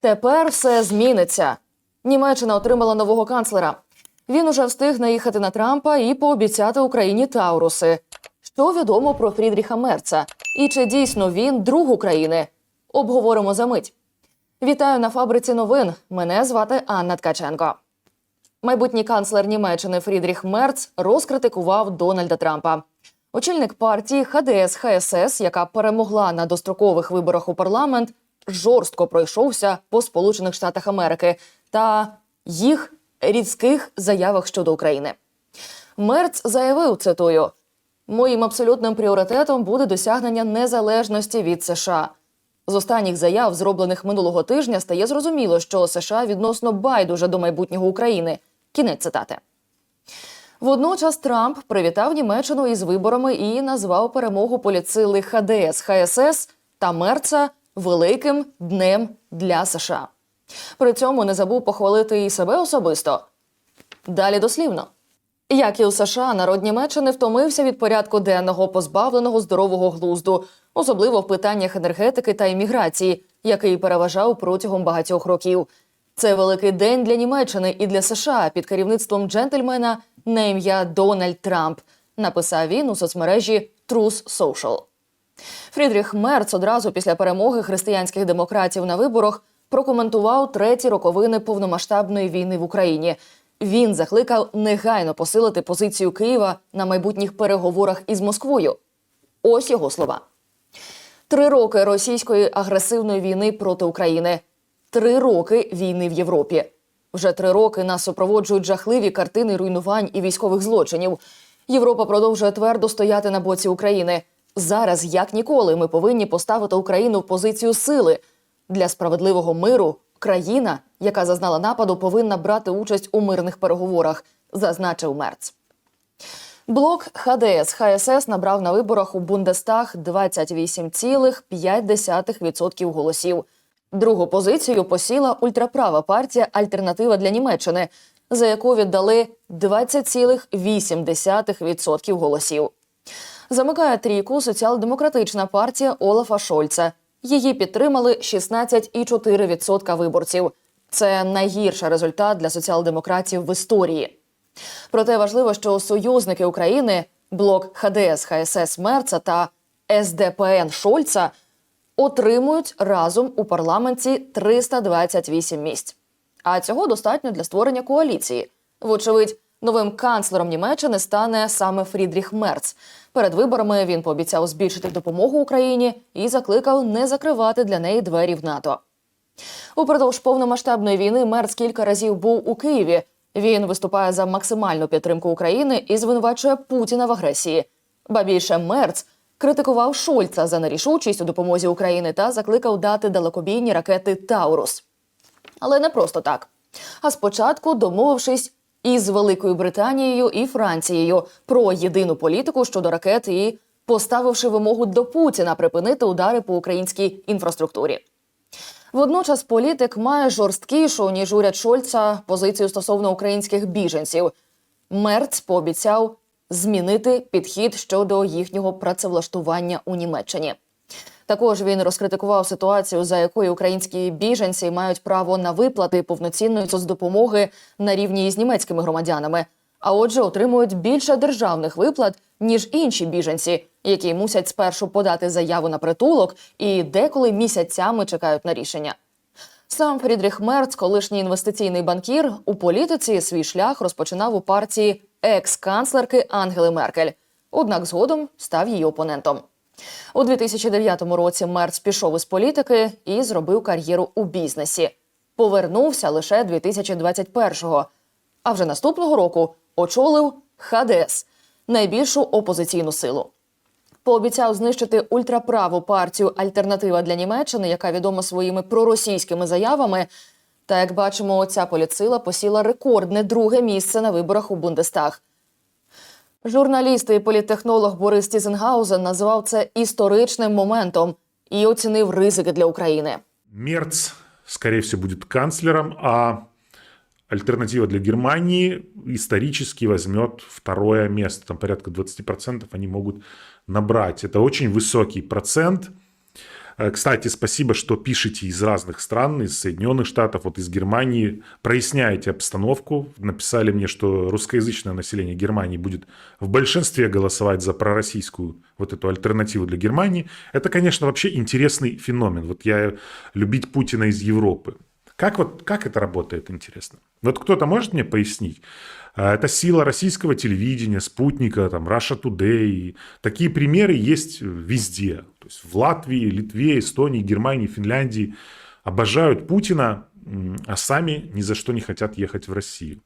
Тепер все зміниться. Німеччина отримала нового канцлера. Він уже встиг наїхати на Трампа і пообіцяти Україні Тауруси. Що відомо про Фрідріха Мерца? І чи дійсно він друг України? Обговоримо за мить. Вітаю на фабриці новин. Мене звати Анна Ткаченко. Майбутній канцлер Німеччини Фрідріх Мерц розкритикував Дональда Трампа. Очільник партії ХДС ХСС, яка перемогла на дострокових виборах у парламент, жорстко пройшовся по Сполучених Штатах Америки та їх різких заявах щодо України. Мерц заявив, цитую: моїм абсолютним пріоритетом буде досягнення незалежності від США. З останніх заяв, зроблених минулого тижня, стає зрозуміло, що США відносно байдуже до майбутнього України. Кінець цитати. Водночас Трамп привітав Німеччину із виборами і назвав перемогу політсили ХДС ХСС та Мерца великим днем для США. При цьому не забув похвалити і себе особисто. Далі дослівно. Як і у США, народ Німеччини втомився від порядку денного, позбавленого здорового глузду, особливо в питаннях енергетики та імміграції, який переважав протягом багатьох років. Це великий день для Німеччини і для США під керівництвом джентльмена на ім'я Дональд Трамп, написав він у соцмережі Truth Social. Фрідріх Мерц одразу після перемоги християнських демократів на виборах прокоментував треті роковини повномасштабної війни в Україні. Він закликав негайно посилити позицію Києва на майбутніх переговорах із Москвою. Ось його слова. Три роки російської агресивної війни проти України. Три роки війни в Європі. Вже три роки нас супроводжують жахливі картини руйнувань і військових злочинів. Європа продовжує твердо стояти на боці України. Зараз, як ніколи, ми повинні поставити Україну в позицію сили для справедливого миру. Країна, яка зазнала нападу, повинна брати участь у мирних переговорах, зазначив Мерц. Блок ХДС ХСС набрав на виборах у Бундестаг 28,5% голосів. Другу позицію посіла ультраправа партія Альтернатива для Німеччини, за яку віддали 20,8% голосів. Замикає трійку соціал-демократична партія Олафа Шольца. Її підтримали 16,4% виборців. Це найгірший результат для соціал-демократів в історії. Проте важливо, що союзники України, блок ХДС ХСС Мерца та СДПН Шольца отримують разом у парламенті 328 місць. А цього достатньо для створення коаліції. Вочевидь, новим канцлером Німеччини стане саме Фрідріх Мерц. Перед виборами він пообіцяв збільшити допомогу Україні і закликав не закривати для неї двері в НАТО. Упродовж повномасштабної війни Мерц кілька разів був у Києві. Він виступає за максимальну підтримку України і звинувачує Путіна в агресії. Ба більше Мерц критикував Шольца за нерішучість у допомозі України та закликав дати далекобійні ракети Таурус. Але не просто так. А спочатку домовившись із Великою Британією і Францією про єдину політику щодо ракет і поставивши вимогу до Путіна припинити удари по українській інфраструктурі. Водночас політик має жорсткішу ніж уряд Шольца позицію стосовно українських біженців. Мерц пообіцяв змінити підхід щодо їхнього працевлаштування у Німеччині. Також він розкритикував ситуацію, за якою українські біженці мають право на виплати повноцінної соцдопомоги на рівні із німецькими громадянами, а отже, отримують більше державних виплат ніж інші біженці, які мусять спершу подати заяву на притулок і деколи місяцями чекають на рішення. Сам Фрідріх Мерц, колишній інвестиційний банкір, у політиці свій шлях розпочинав у партії екс-канцлерки Ангели Меркель. Однак згодом став її опонентом. У 2009 році Мерц пішов із політики і зробив кар'єру у бізнесі. Повернувся лише 2021-го, а вже наступного року очолив ХДС найбільшу опозиційну силу. Пообіцяв знищити ультраправу партію Альтернатива для Німеччини, яка відома своїми проросійськими заявами. Та як бачимо, ця політсила посіла рекордне друге місце на виборах у Бундестаг. Журналіст і політтехнолог Борис Тізенгаузен назвав це історичним моментом і оцінив ризики для України. Мерц, скорее всего, будет канцлером, а альтернатива для Германии исторически возьмет второе место. Там порядка 20% они могут набрать. Это очень высокий процент. Э, Кстати, спасибо, что пишете из разных стран, из Соединенных Штатов, вот из Германии, проясняете обстановку. Написали мне, что русскоязычное население Германии будет в большинстве голосовать за пророссийскую вот эту альтернативу для Германии. Это, конечно, вообще интересный феномен. Вот я любить Путина из Европы. Как, вот, как это работает, интересно? Вот кто-то может мне пояснить? А, Это сила российского телевидения, спутника, там, Russia Today. Такие примеры есть везде. То есть в Латвии, Литве, Эстонии, Германии, Финляндии обожают Путина, а сами ни за что не хотят ехать в Россию.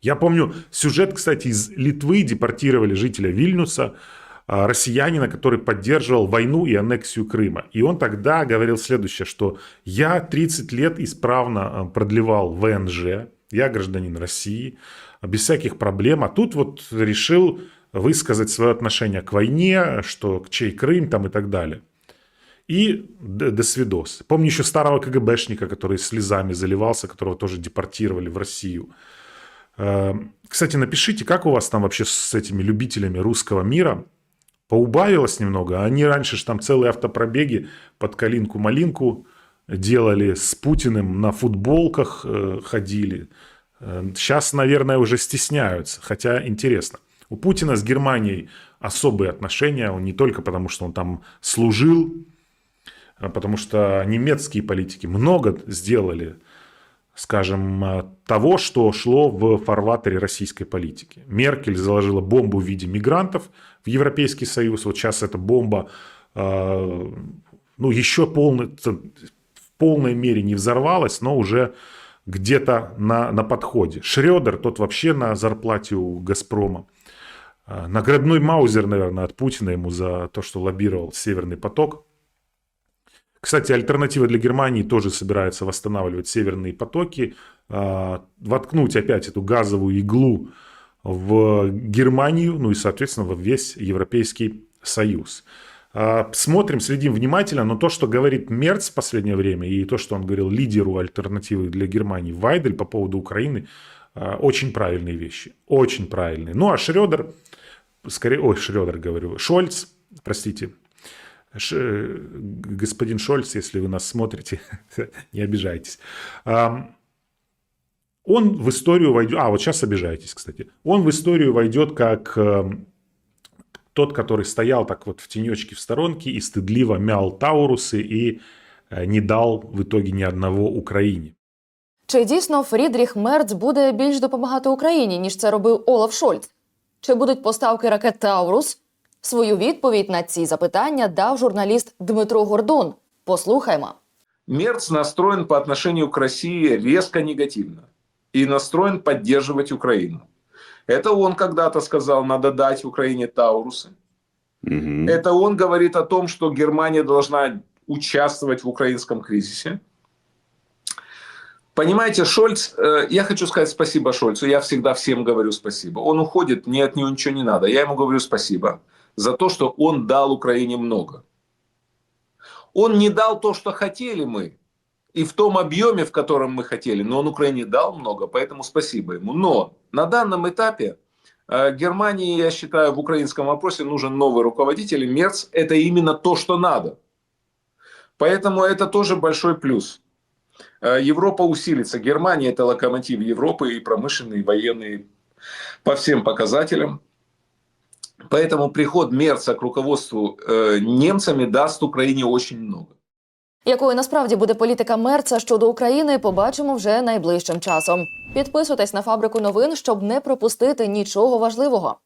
Я помню сюжет, кстати, из Литвы депортировали жителя Вильнюса, россиянина, который поддерживал войну и аннексию Крыма. И он тогда говорил следующее, что я 30 лет исправно а, продлевал ВНЖ, я гражданин России, без всяких проблем, а тут вот решил высказать свое отношение к войне, что чей Крым там и так далее. И до свидос. Помню еще старого КГБшника, который слезами заливался, которого тоже депортировали в Россию. Э, Кстати, напишите, как у вас там вообще с этими любителями русского мира? Поубавилось немного. Они раньше ж там целые автопробеги под калинку-малинку делали с Путиным, на футболках э, ходили. Э, Сейчас, наверное, уже стесняются, хотя интересно. У Путина с Германией особые отношения, он не только потому, что он там служил, а потому что немецкие политики много сделали, скажем, э, того, что шло в фарватере российской политики. Меркель заложила бомбу в виде мигрантов в Европейский Союз. Вот сейчас эта бомба э, ну, еще полный, в полной мере не взорвалась, но уже где-то на, на подходе. Шредер, тот вообще на зарплате у «Газпрома». А, Наградной маузер, наверное, от Путина ему за то, что лоббировал «Северный поток». Кстати, альтернатива для Германии тоже собирается восстанавливать северные потоки, а, воткнуть опять эту газовую иглу в Германию, ну и, соответственно, в весь Европейский Союз. А, Смотрим, следим внимательно, но то, что говорит Мерц в последнее время, и то, что он говорил лидеру альтернативы для Германии Вайдель по поводу Украины, а, очень правильные вещи. Очень правильные. Ну, а Шредер, скорее, ой, Шредер говорю, Шольц, простите, Ш- господин Шольц, если вы нас смотрите, не обижайтесь. Ам, Он в историю войдет... А, вот сейчас обижаетесь, кстати. Он в историю войдет как эм, тот, который стоял так вот в тенечке в сторонке и стыдливо мял Таурусы и э, не дал в итоге ни одного Украине. Чи дійсно Фрідріх Мерц буде більш допомагати Україні, ніж це робив Олаф Шольц? Чи будуть поставки ракет Таурус? Свою відповідь на ці запитання дав журналіст Дмитро Гордон. Послухаймо. Мерц настроен по отношению к России резко негативно и настроен поддерживать Украину. Это он когда-то сказал, надо дать Украине Таурусы. Мгм. Это он говорит о том, что Германия должна участвовать в украинском кризисе. Понимаете, Шольц, э, я хочу сказать спасибо Шольцу, я всегда всем говорю спасибо. Он уходит, мне от него ничего не надо, я ему говорю спасибо За то, что он дал Украине много. Он не дал то, что хотели мы, и в том объеме, в котором мы хотели, но он Украине дал много, поэтому спасибо ему. Но на данном этапе э, Германии, я считаю, в украинском вопросе нужен новый руководитель, Мерц – это именно то, что надо. Поэтому это тоже большой плюс. Э, Европа усилится. Германия – это локомотив Европы и промышленный, и военный по всем показателям. Поэтому приход Мерца к руководству э, немцами даст Украине очень много. Якою насправді буде політика Мерца щодо України, побачимо вже найближчим часом. Підписуйтесь на фабрику новин, щоб не пропустити нічого важливого.